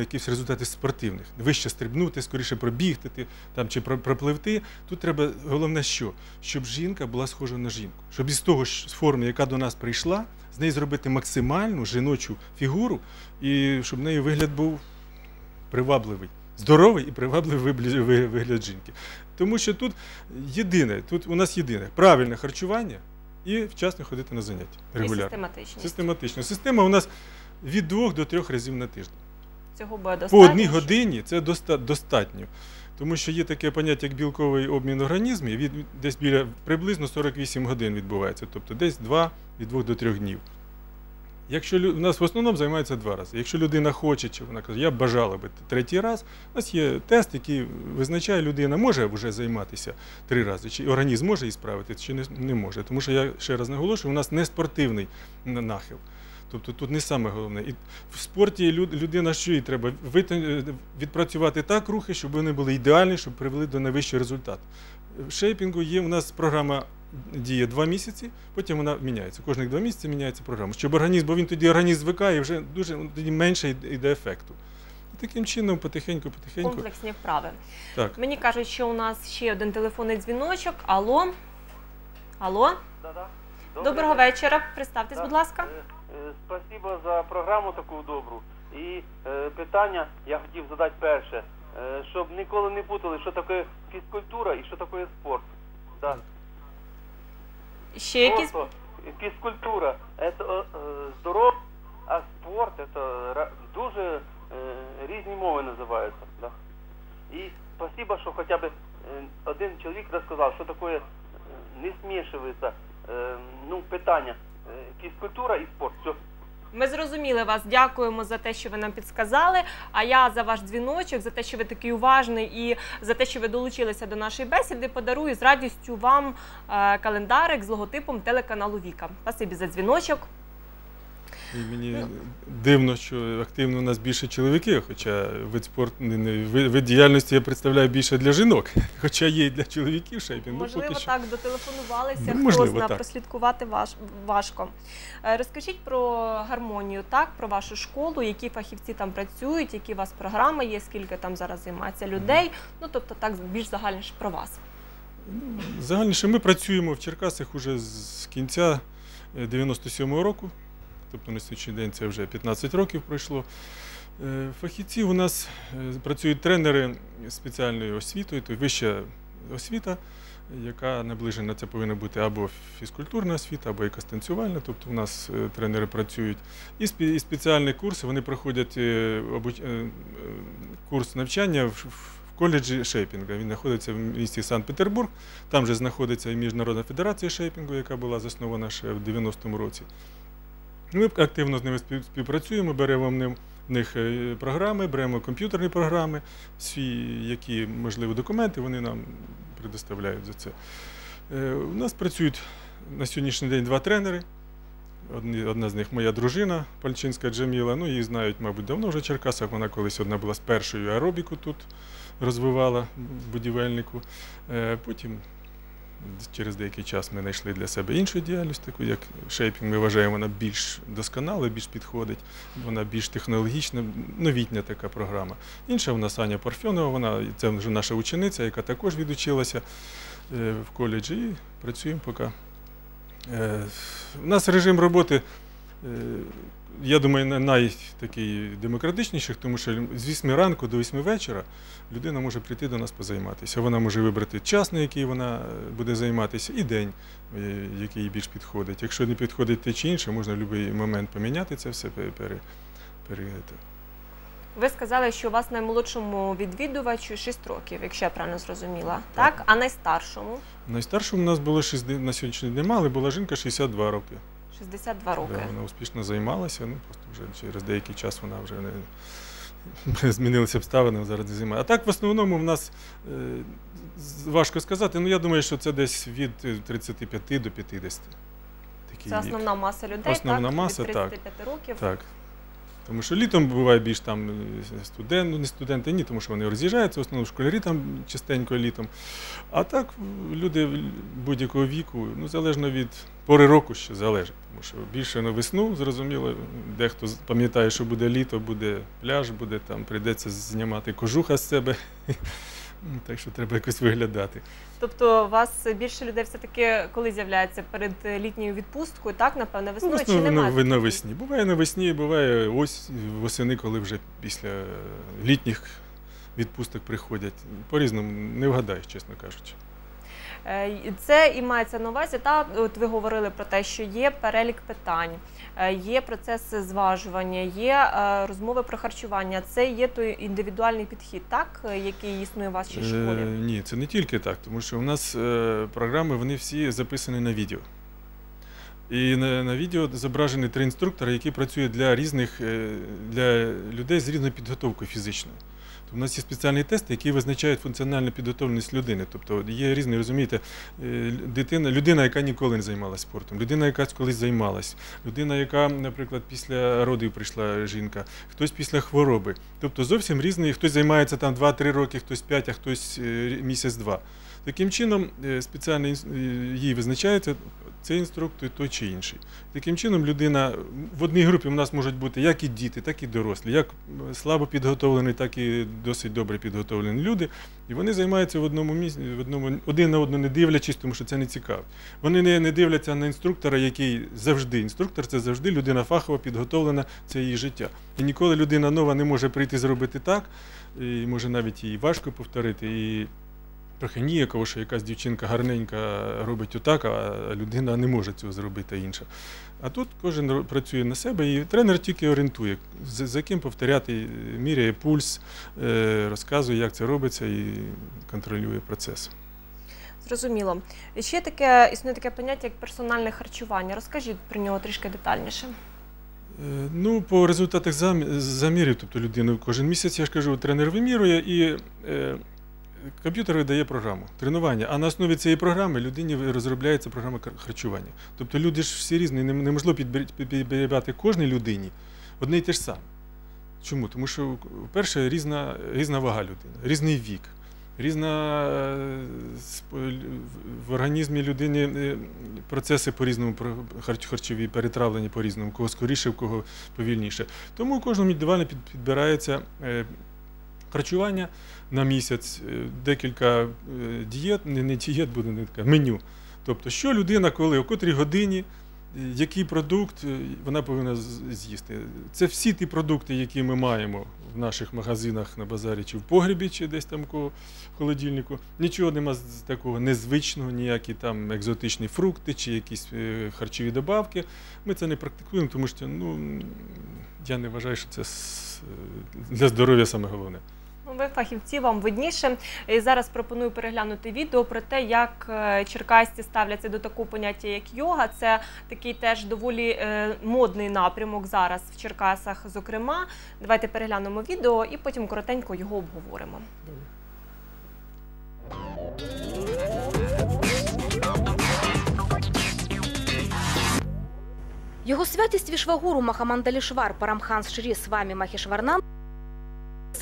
якісь результати спортивних. Вище стрибнути, скоріше пробігти ти, там, чи пропливти. Тут треба головне що? Щоб жінка була схожа на жінку. Щоб із того ж форми, яка до нас прийшла, з неї зробити максимальну жіночу фігуру, і щоб в неї вигляд був привабливий. Здоровий і привабливий вигляд жінки. Тому що тут єдине, тут у нас єдине правильне харчування і вчасно ходити на заняття І регулярно. систематичність. Систематично. Система у нас від двох до трьох разів на тиждень. Цього буде По одній годині це достатньо. Тому що є таке поняття, як білковий обмін організмів, від десь біля приблизно 48 годин відбувається, тобто десь 2 від 2 до 3 днів. Якщо у нас в основному займається два рази. Якщо людина хоче, чи вона каже, я б бажала би третій раз, у нас є тест, який визначає, людина може вже займатися три рази, чи організм може її справити, чи не, не може. Тому що я ще раз наголошую, у нас не спортивний нахил. Тобто тут не саме головне. І в спорті людина що їй треба? Е, Відпрацювати так рухи, щоб вони були ідеальні, щоб привели до найвищого результату. В шейпінгу є у нас програма діє два місяці, потім вона міняється. Кожних два місяці міняється програма. Щоб організм, бо він тоді організм звикає і вже дуже ну, тоді менше йде- йде ефекту. І таким чином, потихеньку, потихеньку. Комплексні вправи. Так. Мені кажуть, що у нас ще один телефонний дзвіночок. Алло. Алло. Да-да. Доброго вечора. Представтесь, Да. будь ласка. Е, Спасибо за програму таку добру. І е, питання я хотів задати перше, е, щоб ніколи не путали, що таке фізкультура і що таке спорт. Да. Ще якісь Просто фізкультура це е, здоров, а спорт це ра- дуже е, різні мови називаються. Да. І спасибо, що хоча б е, один чоловік розказав, що таке е, не змішується е, ну, питання фізкультура і спорт. Все. Ми зрозуміли вас. Дякуємо за те, що ви нам підсказали. А я за ваш дзвіночок, за те, що ви такий уважний, і за те, що ви долучилися до нашої бесіди, подарую з радістю вам е, календарик з логотипом телеканалу Віка. Спасибі за дзвіночок. І мені дивно, що активно у нас більше чоловіків, хоча вид спорту не, не вид, діяльності я представляю більше для жінок, хоча є і для чоловіків шейпінг. ну, Можливо, поки що. так дотелефонувалися. Ну, Хто зна, так. прослідкувати важ, важко. Е, Розкажіть про гармонію, так, про вашу школу, які фахівці там працюють, які у вас програми є, скільки там зараз займається людей. Ну тобто, так більш загальніше про вас. Загальніше ми працюємо в Черкасах уже з кінця е, 97-го року, тобто на сьогоднішній день це вже 15 років пройшло. Е, Фахівці у нас е, працюють тренери спеціальною освітою, тобто вища освіта, яка наближена, це повинна бути або фізкультурна освіта, або якась танцювальна. Тобто у нас е, тренери працюють. І спеціальні курси, вони проходять курс навчання в, коледжі шейпінга. Він знаходиться в місті Санкт-Петербург. Там же знаходиться і Міжнародна федерація шейпінгу, яка була заснована ще в 90-му році. Ми активно з ними спів- співпрацюємо, беремо в них е, програми, беремо комп'ютерні програми, всі, які можливі документи, вони нам предоставляють за це. Е, У нас працюють на сьогоднішній день два тренери. Одна з них моя дружина Пальчинська Джаміла. Ну, її знають, мабуть, давно вже в Черкасах. Вона колись одна була з першою аеробіку тут розвивала будівельнику. Е, Потім через деякий час ми знайшли для себе іншу діяльність, таку як шейпінг. Ми вважаємо, вона більш досконала, більш підходить, вона більш технологічна, новітня така програма. Інша в нас Аня Парфьонова, вона це вже наша учениця, яка також відучилася е, в коледжі і працюємо поки. Е, У нас режим роботи, е, я думаю, на- найтакий демократичніший, тому що з 8 ранку до 8 вечора людина може прийти до нас позайматися. Вона може вибрати час, на який вона е, буде займатися, і день, е, який їй більш підходить. Якщо не підходить те чи інше, можна в будь-який момент поміняти це все, пере, пере, Ви сказали, що у вас наймолодшому відвідувачу 6 років, якщо я правильно зрозуміла. Так, а найстаршому Найстаршому у нас було 60, на сьогоднішній день мали, була жінка 62 роки. 62 роки. Да, вона успішно займалася, ну просто вже через деякий час вона вже не змінилися обставини, зараз зима. А так в основному в нас е, важко сказати, ну я думаю, що це десь від е, 35 до 50. Такий Це вік. основна маса людей. Основна так? маса, від так. років. Так. Тому що літом буває більш там е, студент, ну не студенти, ні, тому що вони роз'їжджаються, в основному школярі там частенько літом. А так люди будь-якого віку, ну залежно від пори року що залежить. Тому що більше на весну, зрозуміло, дехто пам'ятає, що буде літо, буде пляж, буде там, прийдеться знімати кожуха з себе. Так що треба якось виглядати. Тобто, у вас більше людей все-таки коли з'являється перед літньою відпусткою, так, напевно, Ну, весною чи немає? Ну, навесні. Буває навесні, буває ось восени, коли вже після літніх відпусток приходять. По-різному не вгадаєш, чесно кажучи. Е, Це і мається на увазі. Та от ви говорили про те, що є перелік питань, е, є процес зважування, є е, розмови про харчування. Це є той індивідуальний підхід, так е, який існує у вашій Е, школі. ні, це не тільки так, тому що у нас е, програми вони всі записані на відео. І на, на відео зображені три інструктори, які працюють для різних е, для людей з різною підготовкою фізичною. У нас є спеціальні тести, які визначають функціональну підготовленість людини. Тобто є різні, розумієте, е, дитина, людина, яка ніколи не займалася спортом, людина, яка колись займалась, людина, яка, наприклад, після родів прийшла жінка, хтось після хвороби. Тобто зовсім різний, хтось займається там 2-3 роки, хтось 5, а хтось е, місяць-два. Таким чином, е, спеціально е, їй визначається цей інструктор, той чи інший. Таким чином, людина в одній групі у нас можуть бути як і діти, так і дорослі, як е, слабо підготовлені, так і досить добре підготовлені люди. І вони займаються в одному місці, в одному один на одного не дивлячись, тому що це не цікаво. Вони не, не дивляться на інструктора, який завжди інструктор, це завжди людина фахово підготовлена, це її життя. І ніколи людина нова не може прийти зробити так, і може навіть їй важко повторити. І трохи ніяково, що якась дівчинка гарненька робить отак, а людина не може цього зробити інша. А тут кожен працює на себе, і тренер тільки орієнтує, за, за ким повторяти, міряє пульс, е, розказує, як це робиться, і контролює процес. Зрозуміло. Ще таке існує таке поняття як персональне харчування. Розкажіть про нього трішки детальніше. Е, Ну, по результатах замірів, тобто людина кожен місяць, я ж кажу, тренер вимірює і е, комп'ютер видає програму тренування. А на основі цієї програми людині розробляється програма харчування. Тобто люди ж всі різні, неможливо підбирати кожній людині одне й те ж саме. Чому? Тому що, перше, різна, різна вага людини, різний вік. Різна е, в організмі людини е, процеси по-різному про- харчові перетравлені по-різному, кого скоріше, у кого повільніше. Тому кожному індивідуально під- підбирається е, харчування на місяць, е, декілька е, дієт, не, дієт буде, не така, меню. Тобто, що людина, коли, о котрій годині, е, який продукт вона повинна з'їсти. Це всі ті продукти, які ми маємо в наших магазинах на базарі, чи в погребі, чи десь там в холодильнику. Нічого нема такого незвичного, ніякі там екзотичні фрукти чи якісь харчові добавки. Ми це не практикуємо, тому що ну, я не вважаю, що це для здоров'я саме головне. Ну, ви фахівці, вам видніше. І зараз пропоную переглянути відео про те, як е, черкасці ставляться до такого поняття, як йога. Це такий теж доволі е, модний напрямок зараз в Черкасах. Зокрема, давайте переглянемо відео і потім коротенько його обговоримо. Його святість Вішвагуру Махамандалішвар Парамханс Шрі Свамі Махішварнан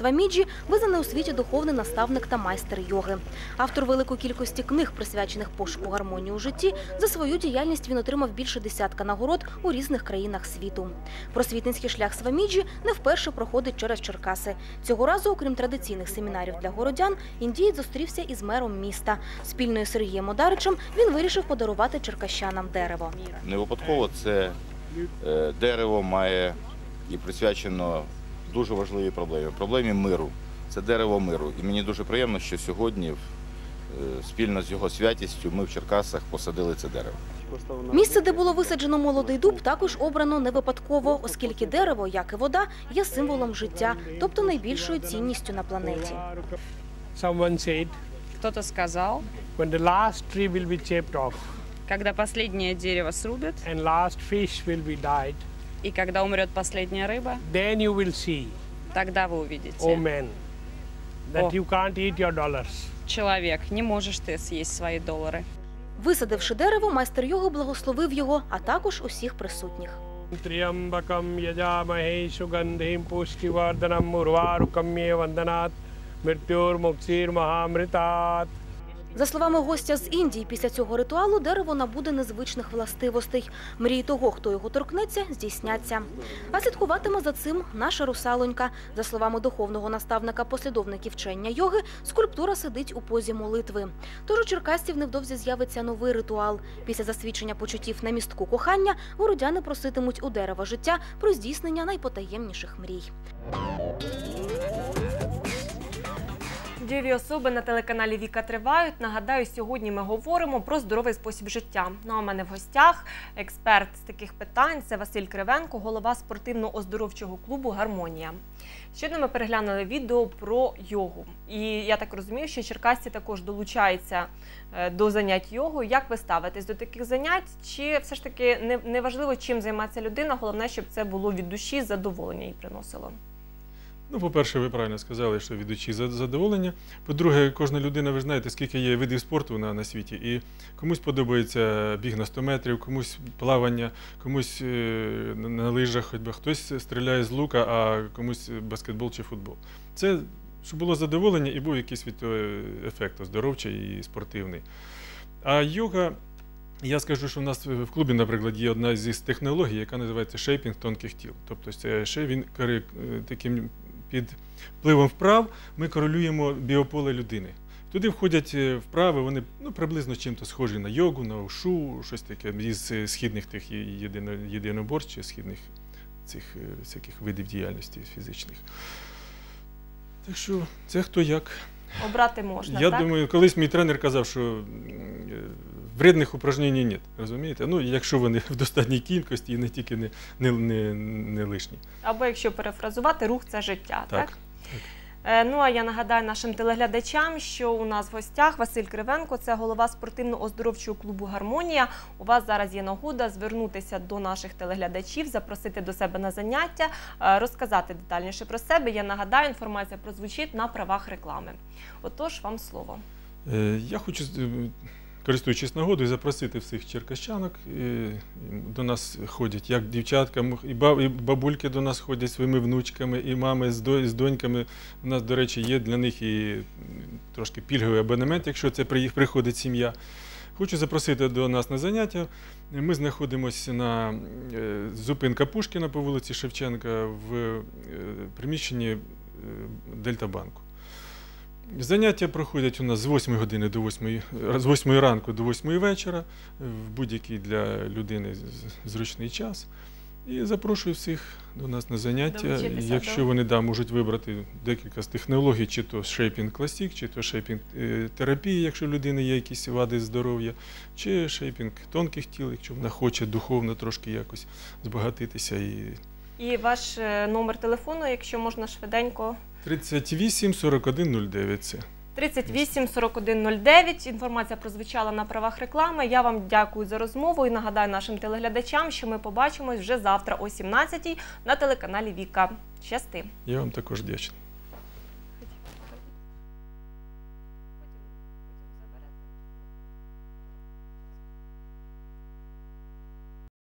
Сваміджі визнаний у світі духовний наставник та майстер йоги. Автор великої кількості книг, присвячених пошуку гармонії у житті, за свою діяльність він отримав більше десятка нагород у різних країнах світу. Просвітницький шлях Сваміджі не вперше проходить через Черкаси. Цього разу, окрім традиційних семінарів для городян, індієць зустрівся із мером міста. Спільно Сергієм Одаричем він вирішив подарувати черкащанам дерево. Не випадково це е, дерево має і присвячено дуже важливій проблемі проблемі миру. Це дерево миру. І мені дуже приємно, що сьогодні е, спільно з його святістю ми в Черкасах посадили це дерево. Місце, де було висаджено молодий дуб, також обрано не випадково, оскільки дерево, як і вода, є символом життя, тобто найбільшою цінністю на планеті. Chipped off когда последнее дерево срубят and last fish will be died, И когда умрет последняя рыба, then you will see, тогда вы увидите, oh man, that oh. you can't eat your dollars. человек, не можешь ты съесть свои доллары. Висадивши дерево, майстер йоги благословив його, а також усіх присутніх. Тріамбакам яджамахе сугандхим пуштіварданам мурварукам'є ванданат мртюрмукцір махамритат. За словами гостя з Індії, після цього ритуалу дерево набуде незвичних властивостей. Мрії того, хто його торкнеться, здійсняться. А слідкуватиме за цим наша русалонька. За словами духовного наставника послідовників вчення йоги, скульптура сидить у позі молитви. Тож у черкасців невдовзі з'явиться новий ритуал. Після засвідчення почуттів на містку кохання городяни проситимуть у дерева життя про здійснення найпотаємніших мрій. Дієві особи на телеканалі Віка тривають. Нагадаю, сьогодні ми говоримо про здоровий спосіб життя. Ну а в мене в гостях експерт з таких питань це Василь Кривенко, голова спортивно-оздоровчого клубу Гармонія. Щойно ми переглянули відео про йогу. І я так розумію, що черкасці також долучаються е, до занять йогою. Як ви ставитесь до таких занять? Чи все ж таки не, важливо, чим займається людина? Головне, щоб це було від душі задоволення і приносило. Ну, по-перше, ви правильно сказали, що від за- задоволення. По-друге, кожна людина, ви знаєте, скільки є видів спорту на, на світі. І комусь подобається біг на 100 метрів, комусь плавання, комусь е, на- лижах ходьба, хтось стріляє з лука, а комусь баскетбол чи футбол. Це щоб було задоволення і був якийсь від того ефект оздоровчий і спортивний. А йога. Я скажу, що в нас в клубі, наприклад, є одна зі технологій, яка називається шейпінг тонких тіл. Тобто це ще він е, таким під впливом вправ ми корелюємо біополе людини. Туди входять е, вправи, вони ну, приблизно чим-то схожі на йогу, на ушу, щось таке із е, східних тих єдино, єдиноборств чи східних цих е, всяких видів діяльності фізичних. Так що це хто як. Обрати можна. Я так? думаю, колись мій тренер казав, що е, вредних упражнень нет, розумієте? Ну, якщо вони в достатній кількості і не тільки не, не, не, не лишні. Або якщо перефразувати, рух це життя. Так. Так. Е, Ну а я нагадаю нашим телеглядачам, що у нас в гостях Василь Кривенко, це голова спортивно-оздоровчого клубу Гармонія. У вас зараз є нагода звернутися до наших телеглядачів, запросити до себе на заняття, е, розказати детальніше про себе. Я нагадаю, інформація прозвучить на правах реклами. Отож, вам слово. Е, Я хочу, е, користуючись нагодою, запросити всіх черкащанок. До нас ходять як дівчатка, і ба- і бабульки до нас ходять своїми внучками, і мами з до- з доньками. У нас, до речі, є для них і трошки пільговий абонемент, якщо це при- приходить сім'я. Хочу запросити до нас на заняття. Ми знаходимося на е, зупинка Пушкіна по вулиці Шевченка в е, приміщенні е, Дельтабанку. Заняття проходять у нас з 8 години до 8, з 8 ранку до 8 вечора в будь-який для людини зручний час. І запрошую всіх до нас на заняття. Долучитися Якщо вони да, можуть вибрати декілька з технологій, чи то шейпінг класік, чи то шейпінг е, терапія, якщо в людини є якісь вади здоров'я, чи шейпінг тонких тіл, якщо вона хоче духовно трошки якось збагатитися. І І ваш е, номер телефону, якщо можна швиденько. 38 41 09 це. 38 41 09. Інформація прозвучала на правах реклами. Я вам дякую за розмову і нагадаю нашим телеглядачам, що ми побачимось вже завтра о 17 на телеканалі Віка. Щасти! Я вам також вдячний.